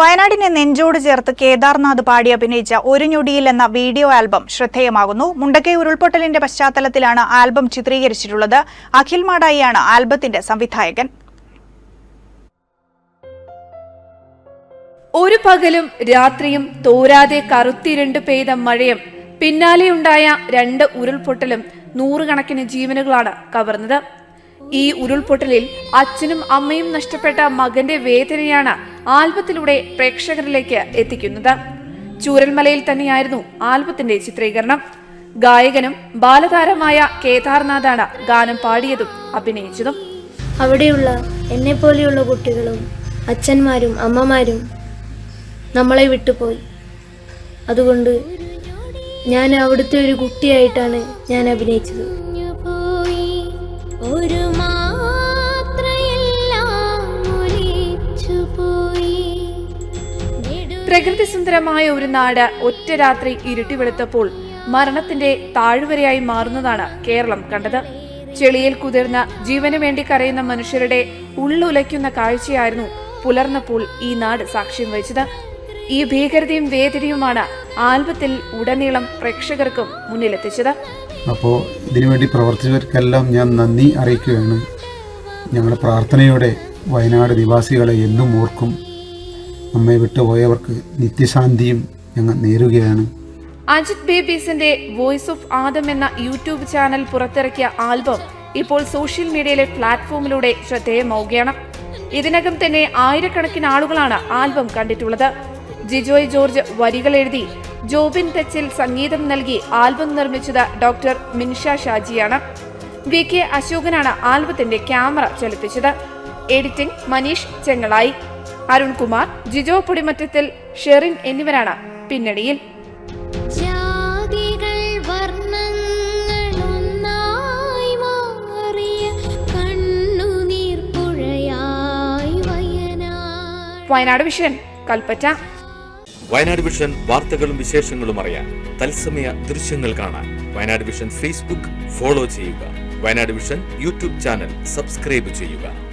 വയനാടിനെ നെഞ്ചോട് ചേർത്ത് കേദാർനാഥ് പാടി അഭിനയിച്ച ഒരു ഞൊടിയിൽ എന്ന വീഡിയോ ആൽബം ശ്രദ്ധേയമാകുന്നു. മുണ്ടക്കൈ ഉരുൾപൊട്ടലിന്റെ പശ്ചാത്തലത്തിലാണ് ആൽബം ചിത്രീകരിച്ചിട്ടുള്ളത്. അഖിൽ മാടായിയാണ് ആൽബത്തിന്റെ സംവിധായകൻ. ഒരു പകലും രാത്രിയും തോരാതെ കറുത്തിരണ്ട് പെയ്ത മഴയും പിന്നാലെയുണ്ടായ രണ്ട് ഉരുൾപൊട്ടലും നൂറുകണക്കിന് ജീവനുകളാണ് കവർന്നത്. ഈ ഉരുൾപൊട്ടലിൽ അച്ഛനും അമ്മയും നഷ്ടപ്പെട്ട മകന്റെ വേദനയാണ് ആൽബത്തിലൂടെ പ്രേക്ഷകരിലേക്ക് എത്തിക്കുന്നത്. ചൂരൽമലയിൽ തന്നെയായിരുന്നു ആൽബത്തിന്റെ ചിത്രീകരണം. ഗായകനും ബാലതാരമായ കേദാർനാഥാണ് ഗാനം പാടിയതും അഭിനയിച്ചതും. അവിടെയുള്ള എന്നെ പോലെയുള്ള കുട്ടികളും അച്ഛന്മാരും അമ്മമാരും നമ്മളെ വിട്ടുപോയി. അതുകൊണ്ട് ഞാൻ അവിടുത്തെ ഒരു കുട്ടിയായിട്ടാണ് ഞാൻ അഭിനയിച്ചത്. പ്രകൃതി സുന്ദരമായ ഒരു നാട് ഒറ്റ രാത്രി ഇരുട്ടി വെളുത്തപ്പോൾ മരണത്തിന്റെ താഴ്വരയായി മാറുന്നതാണ് കേരളം കണ്ടത്. ചെളിയിൽ കുതിർന്ന ജീവന് വേണ്ടി കരയുന്ന മനുഷ്യരുടെ ഉള്ളുലയ്ക്കുന്ന കാഴ്ചയായിരുന്നു പുലർന്നപ്പോൾ ഈ നാട് സാക്ഷ്യം വഹിച്ചത്. ഈ ഭീകരതയും വേദനയുമാണ് ആൽബത്തിൽ ഉടനീളം പ്രേക്ഷകർക്കും മുന്നിലെത്തിച്ചത്. അപ്പോൾ ഇതിനുവേണ്ടി പ്രവർത്തിച്ചവർക്കെല്ലാം ഞാൻ നന്ദി അറിയിക്കുകയാണ്. ഞങ്ങളുടെ പ്രാർത്ഥനയോടെ വയനാട് നിവാസികളെ എന്നും ഓർക്കും. നമ്മെ വിട്ടുപോയവർക്ക് നിത്യശാന്തിയും ഞങ്ങൾ നേരുകയാണ്. അജിത് ബേബീസിന്റെ വോയിസ് ഓഫ് ആദം എന്ന യൂട്യൂബ് ചാനൽ പുറത്തിറക്കിയ ആൽബം ഇപ്പോൾ സോഷ്യൽ മീഡിയയിലെ പ്ലാറ്റ്ഫോമിലൂടെ ശ്രദ്ധേയമാവുകയാണ്. ഇതിനകം തന്നെ ആയിരക്കണക്കിന് ആളുകളാണ് ആൽബം കണ്ടിട്ടുള്ളത്. ജിജോയ് ജോർജ് വരികൾ എഴുതി ജോബിൻ തച്ചിൽ സംഗീതം നൽകി ആൽബം നിർമ്മിച്ചത് ഡോക്ടർ മിൻഷ ഷാജിയാണ്. വി കെ അശോകനാണ് ആൽബത്തിന്റെ ക്യാമറ ചലിപ്പിച്ചത്. എഡിറ്റിംഗ് മനീഷ് ചെങ്ങളായി. അരുൺകുമാർ ജിജോ പൊടിമറ്റത്തിൽ ഷെറിൻ എന്നിവരാണ് പിന്നണിയിൽ. ജാതികൾ വർണങ്ങളൊന്നായി മാറിയ കണ്ണുനീർ വയനാട്. വയനാട് വിഷൻ കൽപ്പറ്റ. വയനാട് വിഷൻ വാർത്തകളും വിശേഷങ്ങളും അറിയാൻ തത്സമയ ദൃശ്യങ്ങൾ കാണാൻ വയനാട് വിഷൻ ഫേസ്ബുക്ക് ഫോളോ ചെയ്യുക. Wayanad vision YouTube channel subscribe ചെയ്യുക.